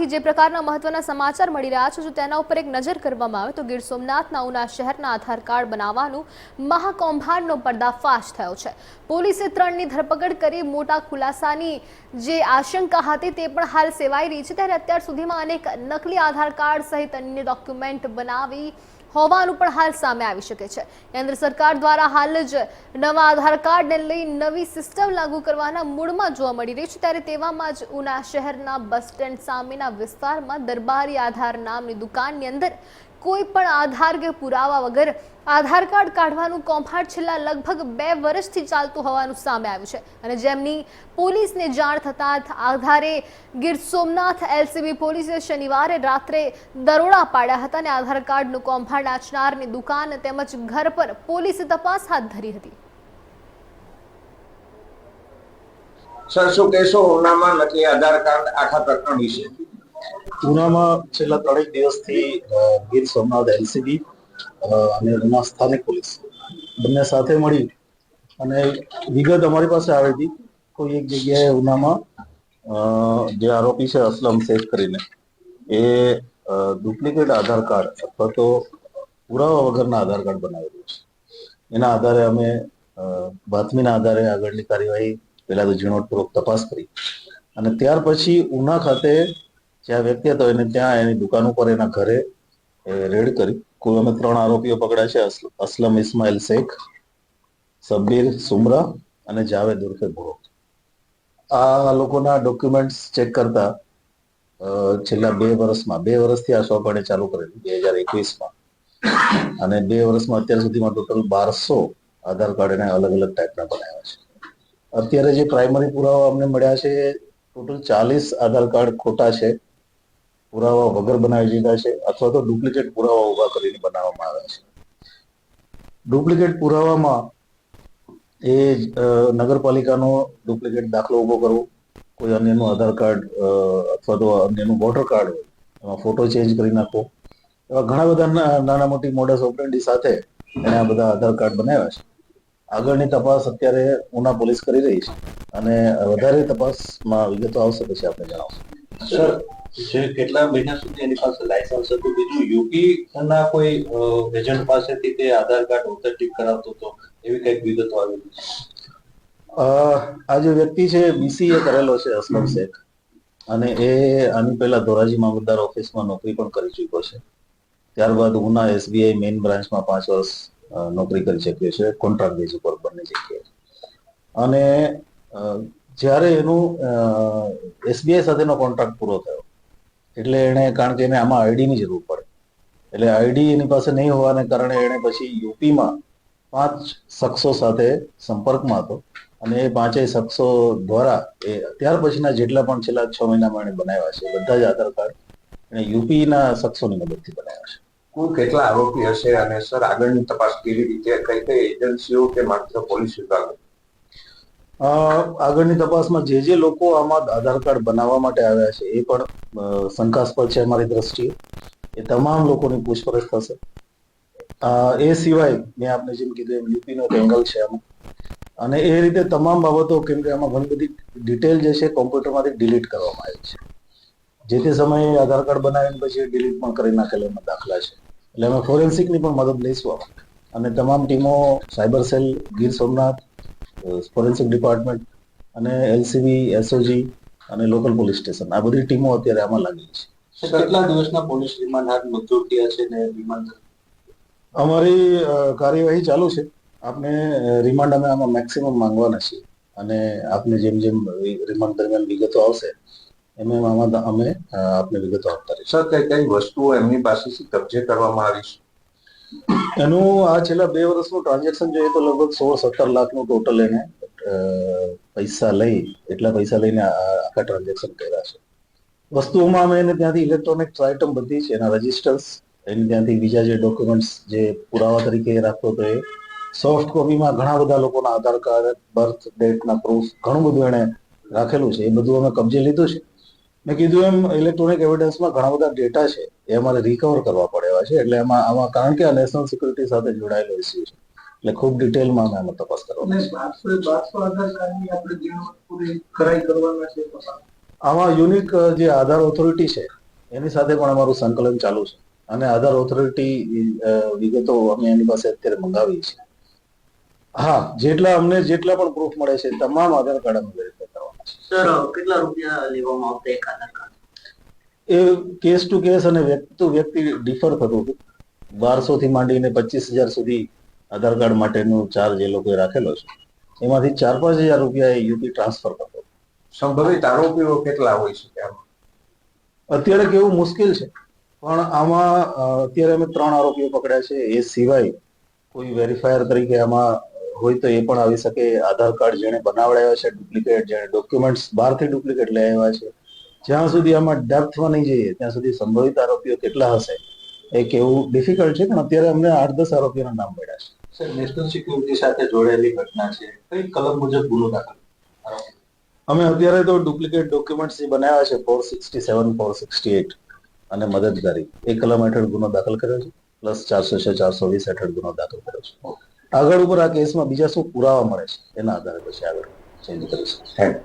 જે પ્રકારના મહત્વના સમાચાર મળી રહ્યા છે, જો તેના ઉપર એક નજર કરવામાં આવે તો ગીર સોમનાથના ઉના શહેરના આધાર કાર્ડ બનાવવાનું મહાકૌભાંડનો પર્દાફાશ થયો છે. પોલીસે ત્રણની ધરપકડ કરી મોટા ખુલાસાની જે આશંકા હતી તે પણ હાલ સેવાઈ રહી છે. ત્યારે અત્યાર સુધીમાં અનેક નકલી આધાર કાર્ડ સહિત અન્ય ડોક્યુમેન્ટ બનાવી હોવાનું પણ હાલ સામે આવી શકે છે. કેન્દ્ર સરકાર દ્વારા હાલ જ નવા આધાર કાર્ડને લઈ નવી સિસ્ટમ લાગુ કરવાના મૂડમાં જોવા મળી રહી છે. ત્યારે તેવામાં જ ઉના શહેરના બસ સ્ટેન્ડ સામેના વિસ્તારમાં દરબારી આધાર નામની દુકાનની અંદર કોઈ પણ આધાર કે પુરાવા વગર આધાર કાર્ડ કાઢવાનું કૌભાંડ છેલ્લા લગભગ બે વર્ષથી ચાલતું હોવાનું સામે આવ્યું છે. અને જેમની પોલીસને જાણ થતાં આધારે ગીર સોમનાથ એલસીબી પોલીસે શનિવારે રાત્રે દરોડા પાડ્યા હતા અને આધાર કાર્ડનું કૌભાંડ આચનારની દુકાન તેમજ ઘર પર પોલીસે તપાસ હાથ ધરી હતી. સર, શું કહેશો? ઉનામાં નથી આધાર કાર્ડ આખા પ્રકરણ વિશે? ઉનામાં છેલ્લા ત્રણેક દિવસથી ગીર સોમનાથ એલસીબી અને ઉના સ્થાનિક પોલીસ બંને સાથે મળી અને વિગત અમારી પાસે આવી હતી. કોઈ એક જગ્યાએ ઉનામાં જે આરોપી છે અસલમ શેખ કરીને, એ ડુપ્લિકેટ આધાર કાર્ડ અથવા તો પુરાવા વગરના આધાર કાર્ડ બનાવેલું છે. એના આધારે અમે બાતમીના આધારે આગળની કાર્યવાહી પહેલા તો ઝીણવટપૂર્વક તપાસ કરી અને ત્યાર પછી ઉના ખાતે જ્યાં વ્યક્તિ હતો એને ત્યાં એની દુકાન ઉપર એના ઘરે રેડ કરી. કુલ અમે ત્રણ આરોપીઓ પકડ્યા છે અસલમ ઇસ્માઇલ શેખ સબ્બીર સુમરા અને જાવેદ ઉર્ફે ભુરો આ લોકોના ડોક્યુમેન્ટ્સ ચેક કરતા છેલ્લા બે વર્ષમાં, બે વર્ષથી આ શોપ ચાલુ કરેલી, બે હજાર એકવીસમાં. અને બે વર્ષમાં અત્યાર સુધીમાં ટોટલ બારસો આધાર કાર્ડ એને અલગ અલગ ટાઈપના બનાવ્યા છે. અત્યારે જે પ્રાઇમરી પુરાવા અમને મળ્યા છે, ટોટલ ચાલીસ આધાર કાર્ડ ખોટા છે. પુરાવા વગર બનાવી દીધા છે અથવા તો ડુપ્લિકેટ પુરાવા ઊભા કરીને બનાવવામાં આવ્યા છે. ડુપ્લિકેટ પુરાવામાં એ નગરપાલિકાનો ડુપ્લિકેટ દાખલો ઊભો કરવો, કોઈ અન્યનું આધાર કાર્ડ અથવા તો અન્યનું વોટર કાર્ડ હોય, એમાં ફોટો ચેન્જ કરી નાખવો, એવા ઘણા બધા નાના મોટી મોડસ ઓપરેન્ડી સાથે એને આ બધા આધાર કાર્ડ બનાવ્યા છે. આગળની તપાસ અત્યારે ઉના પોલીસ કરી રહી છે. અને વધારે તપાસમાં વિગતો આવશે પછી આપણે જણાવશું. સર જે કેટલા મહિના સુધી એની પાસે લાયસન્સ હતું? બીજું યુપી ના કોઈ એજન્ટ પાસેથી તે આધાર કાર્ડ ઓથેન્ટિક કરાવતો હતો? એવી કંઈક વિગતો આવી અ, આ જે વ્યક્તિ છે બીસીએ કરેલો છે અસલમ શેખ. અને એ આની પહેલા ધોરાજી મામલતદાર ઓફિસમાં નોકરી પણ કરી ચૂક્યો છે. ત્યારબાદ ઉના એસબીઆઈ મેઇન બ્રાન્ચમાં પાંચ વર્ષ નોકરી કરી શકીએ છીએ કોન્ટ્રાક્ટ બેઝ ઉપર બંને જગ્યાએ અને જ્યારે એનું એસબીઆઈ સાથેનો કોન્ટ્રાક્ટ પૂરો થયો, એટલે એણે, કારણ કે એને આમાં આઈડીની જરૂર પડે. એટલે આઈડી એની પાસે નહીં હોવાને કારણે એણે પછી યુપીમાં પાંચ શખ્સો સાથે સંપર્કમાં હતો. અને એ પાંચેય શખ્સો દ્વારા એ ત્યાર પછીના જેટલા પણ છેલ્લા છ મહિનામાં એણે બનાવ્યા છે, બધા જ આધાર કાર્ડ એણે યુપીના શખ્સોની મદદથી બનાવ્યા છે. કુલ કેટલા આરોપી હશે અને સર, આગળની તપાસ કેવી રીતે, કઈ કઈ એજન્સીઓ કે માત્ર પોલીસ વિભાગ? આગળની તપાસમાં જે જે લોકો આમાં આધાર કાર્ડ બનાવવા માટે આવ્યા છે, એ પણ શંકાસ્પદ છે અમારી દ્રષ્ટિએ. એ તમામ લોકોની પૂછપરછ થશે. એ સિવાય મેં આપને જેમ કીધું એમ યુપીનો એંગલ છે આમાં. અને એ રીતે તમામ બાબતો, કેમ કે આમાં ઘણી બધી ડિટેલ જે છે કોમ્પ્યુટરમાંથી ડિલીટ કરવામાં આવી છે. જે તે સમયે આધાર કાર્ડ બનાવીને પછી ડિલીટ પણ કરી નાખેલા એમાં દાખલા છે. એટલે અમે ફોરેન્સિકની પણ મદદ લઈશું અને તમામ ટીમો cyber cell Gir Somnath forensic department અને એલસીબી એસઓજી અને લોકલ પોલીસ સ્ટેશન. આ બધી ટીમો અત્યારે આમાં લાગી છે. કેટલા દિવસના પોલીસ રિમાન્ડ હાથ મંજૂર થયા છે ને રિમાન્ડ? અમારી કાર્યવાહી ચાલુ છે. આપને રિમાન્ડ અમે આમાં મેક્સિમમ માંગવાના છીએ. અને આપને જેમ જેમ રિમાન્ડ દરમિયાન વિગતો આવશે એમ એમ આમાં અમે આપને વિગતો આપતા રહીશું. સર કઈ કઈ વસ્તુઓ એમની પાસેથી કબજે કરવામાં આવી છે? એનું આ છેલ્લા બે વર્ષનું ટ્રાન્ઝેક્શન જોઈએ તો લગભગ સો સત્તર લાખનું ટોટલ એને પૈસા લઈ એટલા પૈસા લઈને આખા ટ્રાન્ઝેક્શન કર્યા છે. વસ્તુઓમાં અમે એને ત્યાંથી ઇલેક્ટ્રોનિક્સ આઇટમ બધી છે એના રજિસ્ટર્સ એની ત્યાંથી બીજા જે ડોક્યુમેન્ટ્સ જે પુરાવા તરીકે રાખતો હતો એ સોફ્ટ કોપીમાં ઘણા બધા લોકોના આધાર કાર્ડ બર્થ ડેટના પ્રૂફ ઘણું બધું એને રાખેલું છે. એ બધું અમે કબજે લીધું છે. મેં કીધું એમ ઇલેક્ટ્રોનિક એવિડન્સમાં ઘણા બધા ડેટા છે એ અમારે રિકવર કરવા પડે એવા છે એટલે એમાં આમાં કારણ કે આ નેશનલ સિક્યુરિટી સાથે જોડાયેલો ઇસ્યુ છે. એટલે ખૂબ ડિટેલમાં અમે આમાં તપાસ કરવાની આમાં યુનિક જે આધાર ઓથોરિટી છે એની સાથે પણ અમારું સંકલન ચાલુ છે. અને આધાર ઓથોરિટી વિગતો અમે એની પાસે અત્યારે મંગાવી છે હા જેટલા અમને જેટલા પણ પ્રૂફ મળે છે તમામ આધાર કાર્ડ અમે સર કેટલા રૂપિયા લેવામાં આવતા એક આધાર કાર્ડ? એ કેસ ટુ કેસ અને વ્યક્તિ ટુ વ્યક્તિ ડિફર થતું હતું. બારસો થી માંડીને પચીસ હજાર સુધી આધાર કાર્ડ માટેનો ચાર્જ એ લોકોએ રાખેલો છે. એમાંથી ચાર પાંચ હજાર રૂપિયા એ યુપી ટ્રાન્સફર કરતો સંભવિત આરોપીઓ કેટલા હોય છે આમ અત્યારે કેવું મુશ્કેલ છે. પણ આમાં અત્યારે અમે ત્રણ આરોપીઓ પકડ્યા છે. એ સિવાય કોઈ વેરીફાયર તરીકે આમાં હોય તો એ પણ આવી શકે. આધાર કાર્ડ જેણે બનાવડાવ્યા છે ડુપ્લિકેટ જેણે ડોક્યુમેન્ટ્સ બહારથી ડુપ્લિકેટ લઈ આવ્યા છે. જ્યાં સુધી આમાં ડેપ્થમાં નહીં જઈએ ત્યાં સુધી સંભવિત આરોપીઓ કેટલા હશે એ કેવું ડિફિકલ્ટ છે પણ અત્યારે અમને આઠ દસ આરોપીઓના નામ મળ્યા છે. સર નેશનલ સિક્યુરિટી સાથે જોડાયેલી ઘટના છે. કઈ કલમ મુજબ ગુનો દાખલ અમે અત્યારે તો ડુપ્લિકેટ ડોક્યુમેન્ટ્સ જે બનાવ્યા છે four sixty seven four sixty eight અને મદદગારી એ કલમ હેઠળ ગુનો દાખલ કર્યો છે પ્લસ ચારસો છ ચારસો વીસ હેઠળ ગુનો દાખલ કર્યો છે. આગળ ઉપર આ કેસમાં બીજા શું પુરાવા મળે છે? એના આધારે પછી આગળ ચેન્જ કરીશું. થેન્ક